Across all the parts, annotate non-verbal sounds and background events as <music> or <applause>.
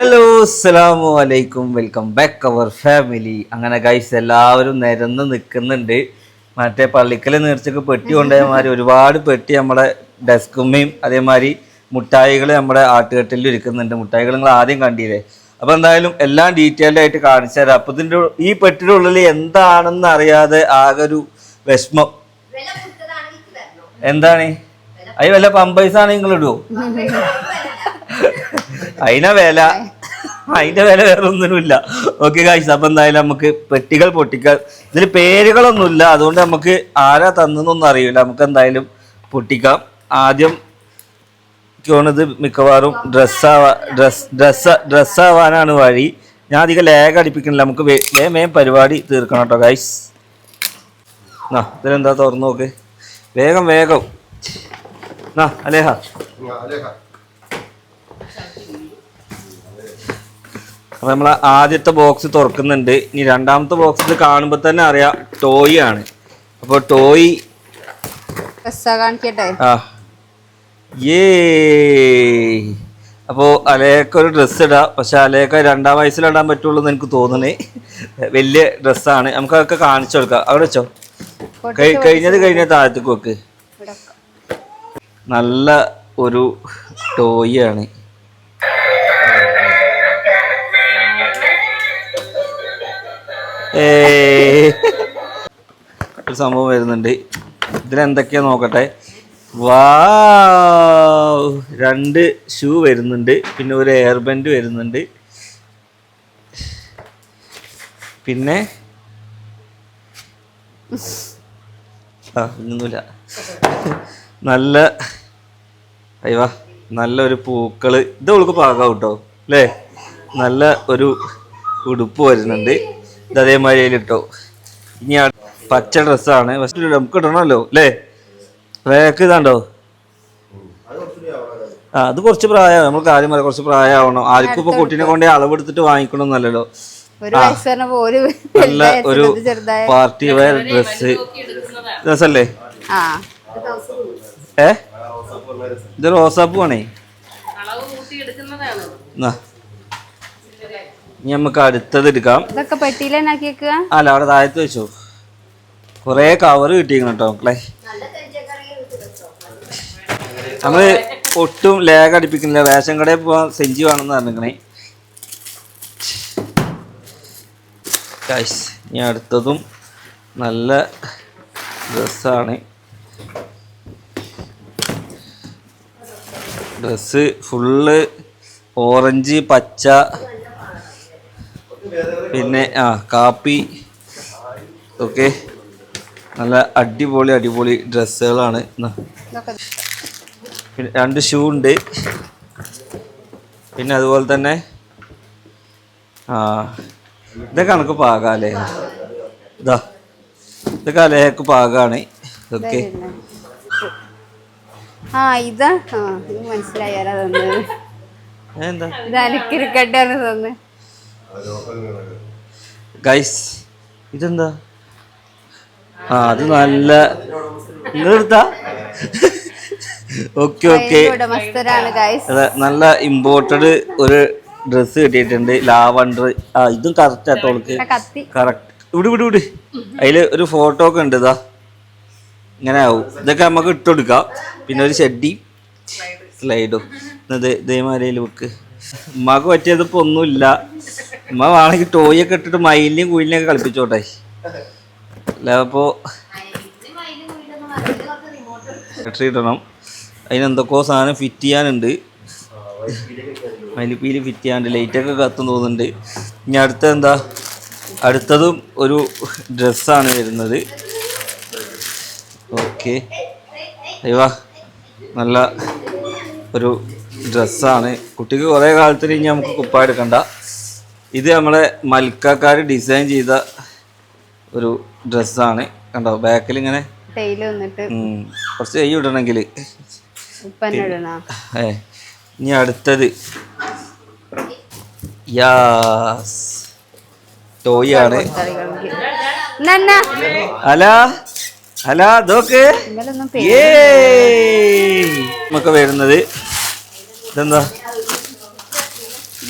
Hello അസ്സലാമു അലൈക്കും welcome back അവർ family അങ്ങനെ ഗൈസ് എല്ലാവരും നിരന്ന് നിൽക്കുന്നുണ്ട്. മറ്റേ പള്ളിക്കൽ നേർച്ചക്ക് പെട്ടി കൊണ്ടുപോയമാതിരി ഒരുപാട് പെട്ടി നമ്മുടെ ഡെസ്കുമ്മയും അതേമാതിരി മുട്ടായികൾ നമ്മുടെ ആട്ടുകെട്ടിൽ ഇരിക്കുന്നുണ്ട്. മുട്ടായികൾ നിങ്ങൾ ആദ്യം കണ്ടില്ലേ? അപ്പോൾ എന്തായാലും എല്ലാം ഡീറ്റെയിൽഡ് ആയിട്ട് കാണിച്ചു തരാം. അപ്പോൾ ഇതിന്റെ ഈ പെട്ടിയുടെ ഉള്ളിൽ എന്താണെന്ന് അറിയാതെ ആകെ ഒരു വിഷമം. എന്താണ്? അതിൽ വല്ല പമ്പൈസാണ് നിങ്ങൾ ഇടുവോ അതിനെ വില. അതിന്റെ വില വേറെ ഒന്നിനുമില്ല ഓക്കെ കാഴ്ച അപ്പൊ എന്തായാലും നമുക്ക് പെട്ടികൾ പൊട്ടിക്കാൻ ഇതിൽ പേരുകളൊന്നുമില്ല. അതുകൊണ്ട് നമുക്ക് ആരാ തന്നൊന്നും അറിയില്ല. നമുക്ക് എന്തായാലും പൊട്ടിക്കാം. ആദ്യം ഇത് മിക്കവാറും ഡ്രസ്സാവാ ഡ്രസ് ഡ്രസ് ഡ്രസ്സാവാനാണ് വഴി. ഞാൻ അധികം ലേഖ അടിപ്പിക്കണില്ല നമുക്ക് വേ- വേഗം വേഗം പരിപാടി തീർക്കണം കേട്ടോ ഗൈസ് എന്നാ ഇതിലെന്താ തുറന്നു നോക്ക്. വേഗം വേഗം. ആ അലേഹ. അപ്പൊ നമ്മൾ ആദ്യത്തെ ബോക്സ് തുറക്കുന്നുണ്ട്. ഇനി രണ്ടാമത്തെ ബോക്സിൽ കാണുമ്പോൾ തന്നെ അറിയാം ടോയ് ആണ്. അപ്പോൾ ടോയ് അപ്പോ കാണിക്കട്ടെ. ആ. ഏ അപ്പോൾ അലയൊക്കെ ഒരു ഡ്രസ്സ് ഇടാം. പക്ഷെ അലേക്ക രണ്ടാം വയസ്സിലിടാൻ പറ്റുള്ളൂ എന്ന് എനിക്ക് തോന്നണേ വലിയ ഡ്രസ്സാണ് നമുക്ക് അതൊക്കെ കാണിച്ചു കൊടുക്കാം. അവിടെ വെച്ചോ. കഴി- കഴിഞ്ഞത് കഴിഞ്ഞ താഴത്തേക്ക് വെക്ക്. നല്ല ഒരു ടോയ് ആണ്. ഒരു സംഭവം വരുന്നുണ്ട്. ഇതിലെന്തൊക്കെയാ നോക്കട്ടെ? രണ്ട് ഷൂ വരുന്നുണ്ട്. പിന്നെ ഒരു എയർ ബെൻഡ് വരുന്നുണ്ട്. പിന്നെ? ആ ഒന്നുമില്ല നല്ല അയ്യവാ നല്ലൊരു പൂക്കൾ. ഇത് അവൾക്ക് പാകാം കേട്ടോ അല്ലേ? നല്ല ഒരു ഉടുപ്പ് വരുന്നുണ്ട്. ഇത് അതേമാതിരി അതിലിട്ടോ ഇനി ആ പച്ച ഡ്രസ്സാണ്. ഫസ്റ്റ് നമുക്ക് ഇടണമല്ലോ അല്ലേ? വേക്ക് ഇതാണ്ടോ? ആ അത് കുറച്ച് പ്രായം നമ്മൾ കാര്യം പറയാം കുറച്ച് പ്രായമാവണം. ആർക്കും ഇപ്പൊ കുട്ടീനെ കൊണ്ട് അളവെടുത്തിട്ട് വാങ്ങിക്കണമെന്നല്ലല്ലോ നല്ല ഒരു പാർട്ടി വെയർ ഡ്രസ് ഡ്രസ്സല്ലേ ആ. ഏ? ഇത് റോസാപ്പൂ ആണേ. ഇനി നമുക്ക് അടുത്തത് എടുക്കാം. ഇതൊക്കെ പെട്ടിയിൽ അല്ല അവിടെ താഴത്ത് വെച്ചു. കുറെ കവർ കിട്ടിയിരിക്കണം കേട്ടോ മക്കളെ. നമ്മൾ ഒട്ടും ലേഖ അടിപ്പിക്കുന്നില്ല. റേഷൻ കടയിൽ പോവാൻ സെഞ്ചി വേണമെന്ന് പറഞ്ഞിരിക്കണേ. ഇനി അടുത്തതും നല്ല ഡ്രസ്സാണ്. ഡ്രസ്സ് ഫുള്ള് ഓറഞ്ച് പച്ച പിന്നെ ആ കാപ്പി. ഓക്കെ. നല്ല അടിപൊളി അടിപൊളി ഡ്രസ്സുകളാണ്. പിന്നെ രണ്ട് ഷൂ ഉണ്ട്. പിന്നെ അതുപോലെ തന്നെ ആ ഇതൊക്കെ കണക്ക് പാകാല്ലേ ഇതാ ഇതൊക്കെ അലേഹക്ക് പാകാണ്. ഓക്കെ. ആ ഇതാ. ആ ഇത് മനസ്സിലായാലാ തന്നത്. എന്താ ഇത് അനക്കിരിക്കട്ടെ തന്ന് ഗൈസ് ഇതെന്താ? ആ അത് നല്ല നിങ്ങളെടുത്താ ഓക്കെ ഓക്കെ നല്ല ഇമ്പോർട്ടഡ് ഒരു ഡ്രസ്സ് കിട്ടിയിട്ടുണ്ട് ലാവണ്ടർ. ആ ഇതും കറക്റ്റ് ആട്ടോ അവൾക്ക് കറക്റ്റ് ഇവിടെ ഇവിടെ ഇവിടെ അതിൽ ഒരു ഫോട്ടോ ഒക്കെ ഉണ്ട് ഇതാ. ഇങ്ങനെ ആവും. ഇതൊക്കെ നമുക്ക് ഇട്ടുകൊടുക്കാം പിന്നെ ഒരു ഷെഡി സ്ലൈഡും ഇതേമാരിയിൽ വെക്ക്. ഉമ്മാക്ക് പറ്റിയത് ഇപ്പൊ ഒന്നുമില്ല. ഉമ്മ വേണമെങ്കിൽ ടോയ് ഒക്കെ ഇട്ടിട്ട് മയിലിനെയും കുയിലിനെയും ഒക്കെ കളിപ്പിച്ചോട്ടെ. അല്ല അപ്പോ ബാറ്ററി ഇടണം. അതിനെന്തൊക്കെയോ സാധനം ഫിറ്റ് ചെയ്യാനുണ്ട്. മയിലിപ്പീൽ ഫിറ്റ് ചെയ്യാണ്ട് ലൈറ്റൊക്കെ കത്തും തോന്നുന്നുണ്ട്. ഇനി അടുത്ത എന്താ? അടുത്തതും ഒരു ഡ്രസ്സാണ് വരുന്നത്. ഓക്കെ അയ്യോ നല്ല ഒരു ഡ്രസ്സാണ് കുട്ടിക്ക് കുറേ കാലത്തിന് ഇനി നമുക്ക് കുപ്പ എടുക്കണ്ട. ഇത് നമ്മളെ മൽക്കാക്കാർ ഡിസൈൻ ചെയ്ത ഒരു ഡ്രസ്സാണ് കണ്ടോ? ബാക്കിൽ ഇങ്ങനെ കുറച്ച് കൈ ഇടണമെങ്കിൽ ഏ ഇനി അടുത്തത്. യാസ്. ടോയ് ആണ് അല. അല ഏ നമുക്ക് വരുന്നത്. ഇതെന്താ?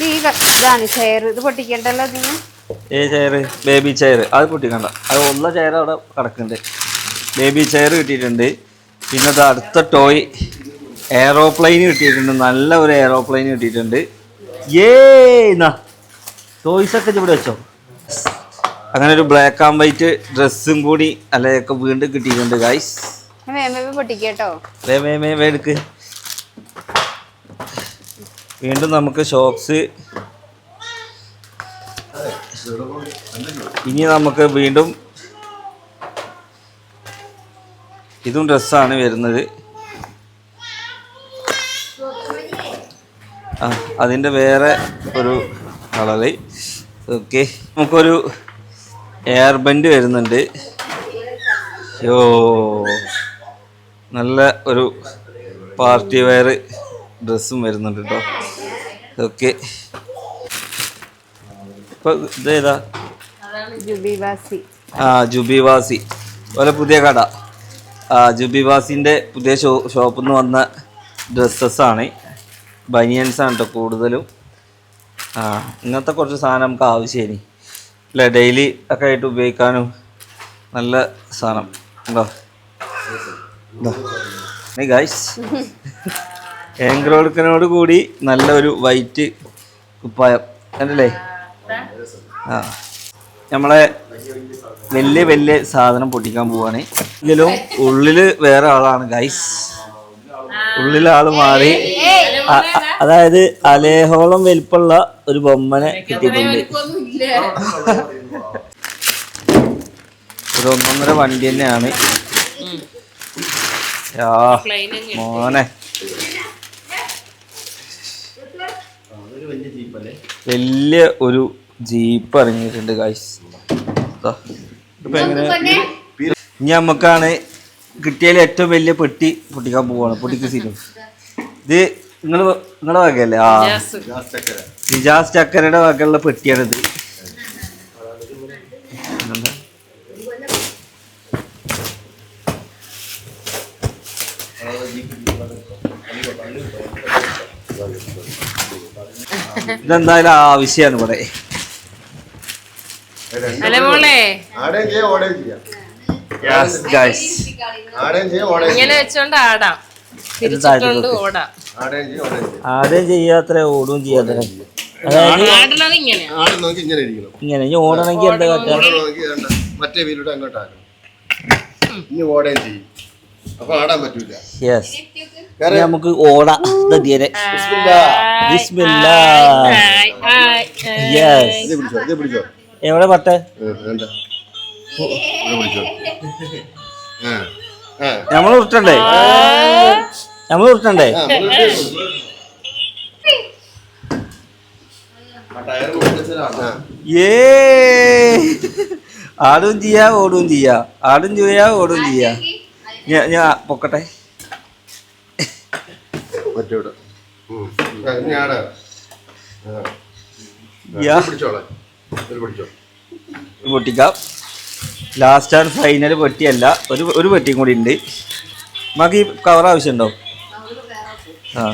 ഇത് ഈ ഇതാണ് ചെയർ ഇത് പൊട്ടിക്കണ്ടല്ലോ ഇതിന് ഏ ചെയർ ബേബി ചെയർ അത് പൊട്ടിക്കണ്ട. അത് ഉള്ള ചെയർ അവിടെ കിടക്കുന്നുണ്ട്. ബേബി ചെയർ കിട്ടിയിട്ടുണ്ട്. പിന്നെ അത് അടുത്ത ടോയ് എയറോപ്ലെയിൻ കിട്ടിയിട്ടുണ്ട്. നല്ല ഒരു എയറോപ്ലെയിൻ കിട്ടിയിട്ടുണ്ട്. ഏ ടോയ്സ് ഒക്കെ ഇവിടെ വെച്ചോ. അങ്ങനെ ഒരു ബ്ലാക്ക് ആൻഡ് വൈറ്റ് ഡ്രസ്സും കൂടി അല്ലെ വീണ്ടും കിട്ടിയിട്ടുണ്ട് ഗൈസ് പൊട്ടിക്കട്ടോ വേ വേ വേ എടുക്ക് വീണ്ടും നമുക്ക് ഷോക്സ് ഇനി നമുക്ക് വീണ്ടും ഇതും ഡ്രസ്സാണ് വരുന്നത്. ആ അതിന്റെ വേറെ ഒരു കളറ്. ഓക്കെ. നമുക്കൊരു എയർ ബെൻഡ് വരുന്നുണ്ട്. യോ നല്ല ഒരു പാർട്ടി വെയർ ഡ്രസ്സും വരുന്നുണ്ട് കേട്ടോ ഓക്കെ ഇപ്പൊ ഇതേതാ ജുബിവാസി. ആ ജുബിവാസി. ഓലെ പുതിയ കട. ആ ജുബിവാസിന്റെ പുതിയ ഷോ ഷോപ്പിൽ നിന്ന് വന്ന ഡ്രസ്സസ്സാണ്. ബനിയൻസ് ആണ് കേട്ടോ കൂടുതലും. ആ ഇങ്ങനത്തെ കുറച്ച് സാധനം നമുക്ക് ആവശ്യമായി അല്ലേ ഡെയിലി ഒക്കെ ആയിട്ട് ഉപയോഗിക്കാനും നല്ല സാധനം. ഉണ്ടോ? ഗൈസ് <laughs> ഏങ്ക്രോടുക്കനോട് കൂടി നല്ലൊരു വൈറ്റ് കുപ്പായം. കണ്ടല്ലേ? ആ. നമ്മളെ വലിയ വലിയ സാധനം പൊട്ടിക്കാൻ പോവാണ്. എങ്കിലും ഉള്ളിൽ വേറെ ആളാണ് ഗൈസ് ഉള്ളിലെ ആൾ മാറി അതായത് അലേഹോളം വലിപ്പുള്ള ഒരു ബൊമ്മനെ കിട്ടിയിട്ടുണ്ട്. ഒരു ഒന്നൊന്നര വണ്ടി തന്നെയാണ്. മോനെ. വലിയ ഒരു ജീപ്പ് ഇറങ്ങിയിട്ടുണ്ട് ഗൈസ് ഇനി നമുക്കാണ് കിട്ടിയാൽ ഏറ്റവും വലിയ പെട്ടി പൊട്ടിക്കാൻ പോവാണ് പൊട്ടിക്ക് സീനും. ഇത് നിങ്ങൾ നിങ്ങളുടെ വകയല്ലേ? ആ. ഹിജാസ് ചക്കരയുടെ വകയുള്ള പെട്ടിയാണിത് എന്താ? ഇതെന്തായാലും ആവശ്യമാണ് ഇവിടെ. അല്ല മോളെ? ആടേം ചെയ്യാം ഓടേം ചെയ്യാം. യെസ് ഗൈസ് ആടേം ചെയ്യാം. ഇങ്ങനെ വെച്ചോണ്ട് ആടാം. ചെയ്യാത്ര ഓടും. ചെയ്യാത്ര ഇങ്ങനെ. ആട് നോക്കി ഇങ്ങനെ ഇരിക്കണം. ഇങ്ങനെ ഇനി ഓടണമെങ്കിൽ എന്താ മറ്റേ വീലൂടെ അങ്ങോട്ടാകും ഇനി ഓടേം ചെയ്യും. അപ്പൊ ആടാൻ പറ്റൂല. യെസ് ഇനി നമുക്ക് ഓടാം. പിടിച്ചോ എവിടെ പട്ടെ നമ്മൾ ഉരുട്ടണ്ടേ? നമ്മൾ ഉരുട്ടണ്ടേ. ഏ. ആടും ചെയ്യാ ഓടും ചെയ്യാ. ആടും ചെയ്യാ ഓടും ചെയ്യാ. ഞാ ഞാൻ പൊക്കട്ടെ. യാ. ഇത് പിടിച്ചോളെ. പിടിച്ചോ പൊട്ടിക്കാം. ലാസ്റ്റ് ആൻഡ് ഫൈനൽ പൊട്ടിയല്ല. ഒരു ഒരു പൊട്ടിയും കൂടി ഉണ്ട്. നമുക്ക് ഈ കവർ ആവശ്യമുണ്ടോ? ആ.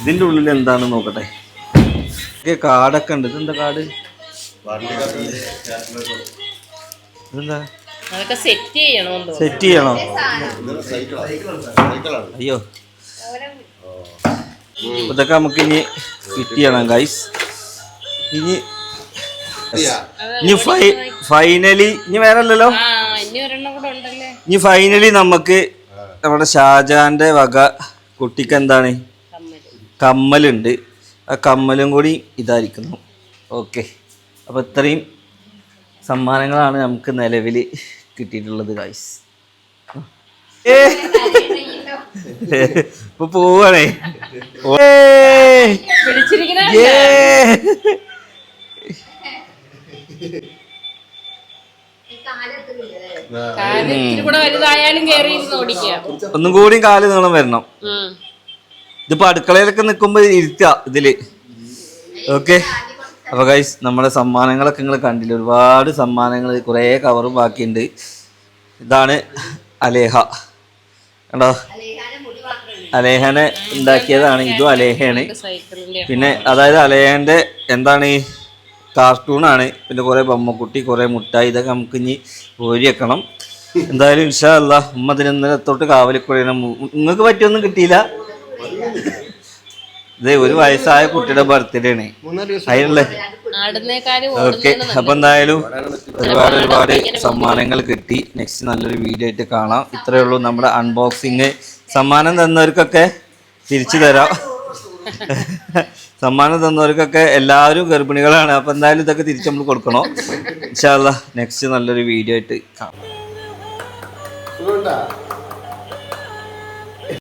ഇതിന്റെ ഉള്ളിൽ എന്താണ് നോക്കട്ടെ. കാടൊക്കെ ഉണ്ട്. ഇതെന്താ കാട്? ഇതെന്താ? അതൊക്കെ സെറ്റ് ചെയ്യണമെന്ന് സെറ്റ് ചെയ്യണോ. സൈക്കിളാണ് സൈക്കിളാണ് അയ്യോ. ഇതൊക്കെ നമുക്ക് ഇനി ഫിറ്റ് ചെയ്യണം ഗൈസ് ഇനി. ഇനി ഫൈ ഫൈനലി ഇനി വേറെ അല്ലല്ലോ ആ ഇനി ഫൈനലി നമുക്ക് നമ്മുടെ ഷാജാന്റെ വക കുട്ടിക്ക് എന്താണ്? കമ്മൽ. കമ്മലുണ്ട്. ആ കമ്മലും കൂടി ഇതായിരിക്കുന്നു. ഓക്കെ അപ്പോൾ ഇത്രയും സമ്മാനങ്ങളാണ് നമുക്ക് നിലവിൽ കിട്ടിയിട്ടുള്ളത് ഗൈസ് ഇപ്പൊ പോവാണേ. ഒന്നും കൂടി കാൽ നീളം വരണം. ഇതിപ്പോ അടുക്കളയിലൊക്കെ നിക്കുമ്പോ ഇരുത്ത ഇതിൽ. ഓക്കെ. അപ്പൊ ഗൈസ് നമ്മുടെ സമ്മാനങ്ങളൊക്കെ നിങ്ങൾ കണ്ടില്ല? ഒരുപാട് സമ്മാനങ്ങൾ കുറേ കവറും ബാക്കിയുണ്ട്. ഇതാണ് അലേഹ. കണ്ടോ? അലേഹനെ ഉണ്ടാക്കിയതാണ്. ഇതും അലേഹയാണ്. പിന്നെ അതായത് അലേഹന്റെ എന്താണ് ഈ കാർട്ടൂണാണ് പിന്നെ കുറേ ബൊമ്മക്കുട്ടി കുറേ മുട്ടായി ഇതൊക്കെ നമുക്ക് ഇനി ഓരി വെക്കണം. എന്തായാലും ഇൻഷാ അല്ല ഉമ്മ ഇതിന് ഇന്നലെ നിങ്ങൾക്ക് പറ്റിയൊന്നും കിട്ടിയില്ല. ഇത് ഒരു വയസ്സായ കുട്ടിയുടെ ബർത്ത്ഡേ ആണ് അതിനുള്ള ഓക്കെ അപ്പൊ എന്തായാലും ഒരുപാട് ഒരുപാട് സമ്മാനങ്ങൾ കിട്ടി. നെക്സ്റ്റ് നല്ലൊരു വീഡിയോ ആയിട്ട് കാണാം. ഇത്രയേ ഉള്ളൂ നമ്മുടെ അൺബോക്സിങ് സമ്മാനം തന്നവർക്കൊക്കെ തിരിച്ചു തരാം. സമ്മാനം തന്നവർക്കൊക്കെ എല്ലാവരും ഗർഭിണികളാണ്. അപ്പൊ എന്തായാലും ഇതൊക്കെ തിരിച്ചു നമ്മൾ കൊടുക്കണോ. ഇൻഷാല്ല നെക്സ്റ്റ് നല്ലൊരു വീഡിയോ ആയിട്ട് കാണാം.